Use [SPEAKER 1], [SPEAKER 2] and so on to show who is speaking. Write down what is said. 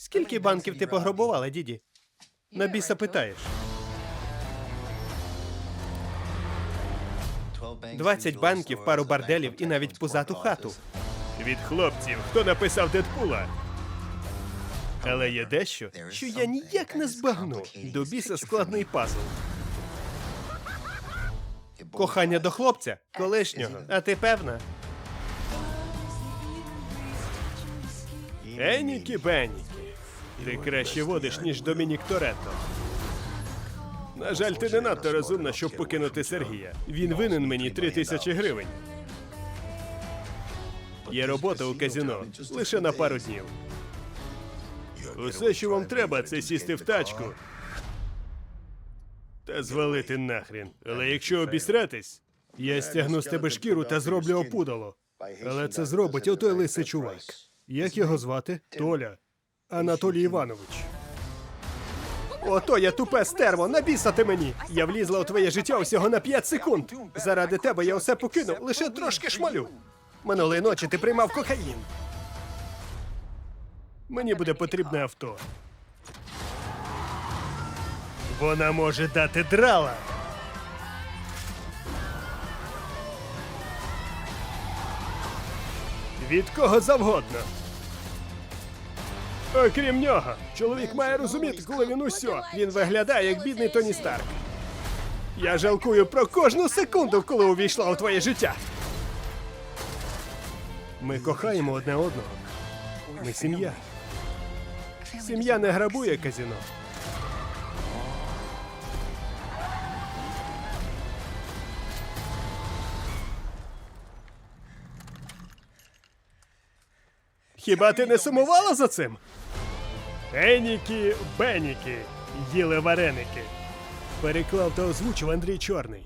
[SPEAKER 1] Скільки банків ти пограбувала, діді? На біса питаєш. 20 банків, пару борделів і навіть пузату хату. Від хлопців, хто написав Дедпула. Але є дещо, що я ніяк не збагну. До біса складний пазл. Кохання до хлопця, колишнього. А ти певна? Енікі Бенікі. Ти краще водиш, ніж Домінік Торетто. На жаль, ти не надто розумна, щоб покинути Сергія. Він винен мені три тисячі гривень. Є робота у казіно лише на пару днів. Усе, що вам треба, це сісти в тачку та звалити нахрін. Але якщо обісратись, я стягну з тебе шкіру та зроблю опудало. Але це зробить отой лисий чувак. Як його звати? Толя. Анатолій Іванович. Ото я тупе стерво, набісати мені. Я влізла у твоє життя усього на 5 секунд. Заради тебе я усе покинув, лише трошки шмалю. Минулої ночі ти приймав кокаїн. Мені буде потрібне авто. Вона може дати драла. Від кого завгодно. Окрім нього, чоловік має розуміти, коли він усьо. Він виглядає як бідний Тоні Старк. Я жалкую про кожну секунду, коли увійшла у твоє життя. Ми кохаємо одне одного. Ми сім'я. Сім'я не грабує казіно. Хіба ти не сумувала за цим? Енікі, Беніки, їли вареники. Переклав та озвучив Андрій Чорний.